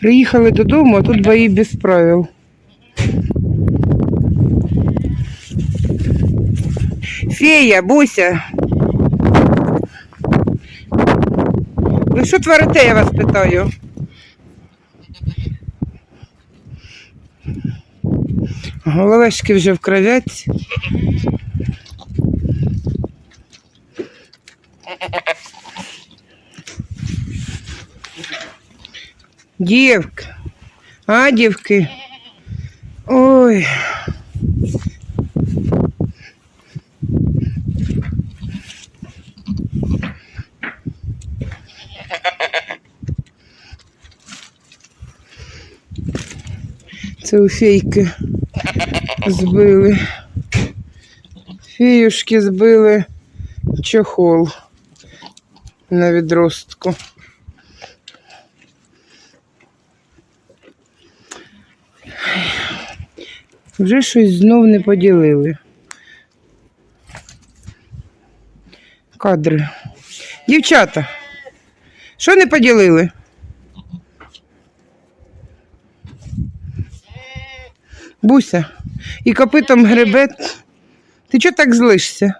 Приїхали додому, а тут бої без правил. Фея, Буся. Ви що творите, я вас питаю? Головешки вже в Дівка. А, дівки. Ой. Це у фейки збили. Феюшки збили чохол на відростку. Вже щось знов не поділили. Кадри. Дівчата, що не поділили? Буся, і копитом гребе. Ти чого так злишся?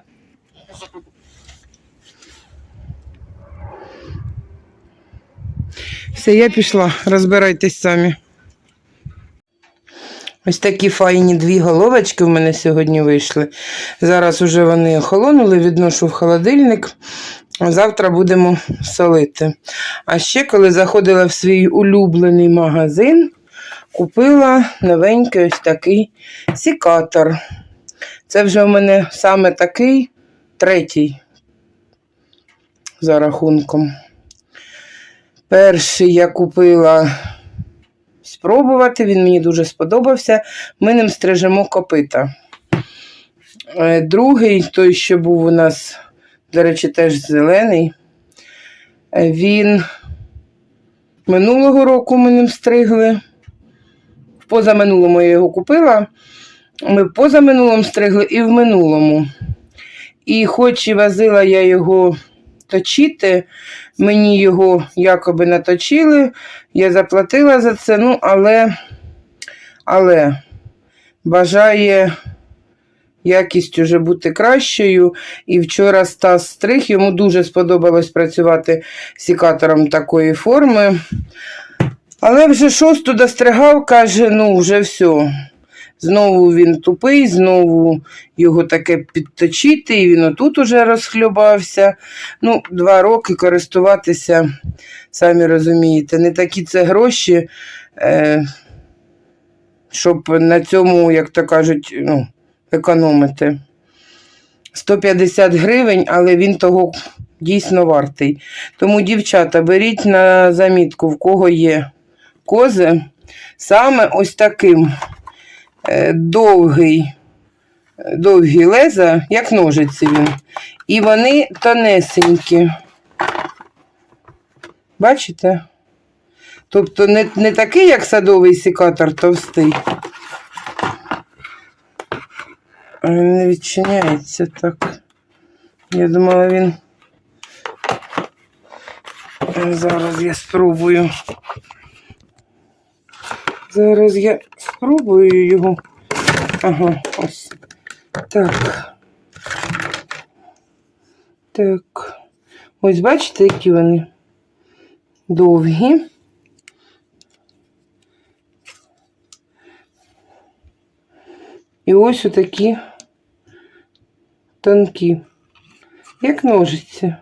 Все, я пішла, розбирайтесь самі. Ось такі файні дві головочки в мене сьогодні вийшли. Зараз уже вони охолонули, відношу в холодильник. Завтра будемо солити. А ще, коли заходила в свій улюблений магазин, купила новенький ось такий сікатор. Це вже в мене саме такий третій за рахунком. Перший я купила спробувати, він мені дуже сподобався. Ми ним стрижемо копита. Е, Другий, той, що був у нас, до речі, теж зелений. е, Він минулого року ми ним стригли. В позаминулому я його купила. Ми в позаминулому стригли і в минулому. І хоч і возила я його точити, мені його якоби наточили, я заплатила за це, ну, але, але бажає якість уже бути кращою. І вчора Стас стриг, йому дуже сподобалось працювати сікатором такої форми. Але вже шосту достригав, каже, ну, вже все. Знову він тупий, знову його таке підточити, і він отут уже розхлюбався. Ну, два роки користуватися, самі розумієте, не такі це гроші, е, щоб на цьому, як то кажуть, ну, економити. 150 гривень, але він того дійсно вартий. Тому, дівчата, беріть на замітку, в кого є кози, саме ось таким довгий, е, довгі леза, як ножиці він. І вони тонесенькі. Бачите? Тобто не, не такий, як садовий секатор товстий. Він не відчиняється так. Я думала, він. Е, Зараз я спробую. Зараз я спробую його. Ага, ось. Так. Так. Ось бачите, які вони довгі. І ось отакі тонкі, як ножиці.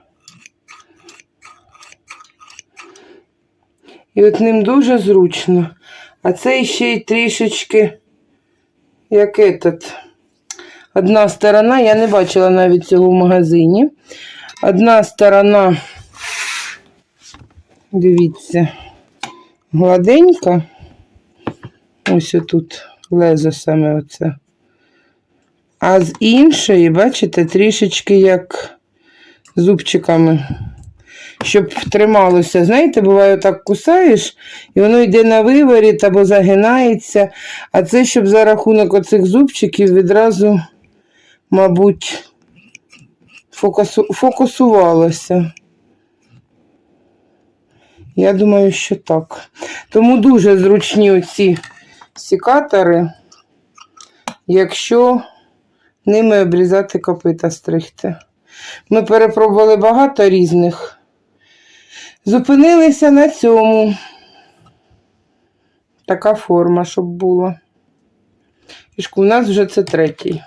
І от ним дуже зручно. А це ще й трішечки, як этот. Одна сторона, я не бачила навіть цього в магазині. Одна сторона, дивіться, гладенька. Ось отут лезо саме оце. А з іншої, бачите, трішечки як зубчиками щоб трималося. Знаєте, буває, так кусаєш, і воно йде на виворіт або загинається. А це, щоб за рахунок оцих зубчиків відразу, мабуть, фокусу... фокусувалося. Я думаю, що так. Тому дуже зручні оці сікатори, якщо ними обрізати копита стригти. Ми перепробували багато різних. Зупинилися на цьому. Така форма, щоб була. І у нас вже це третій.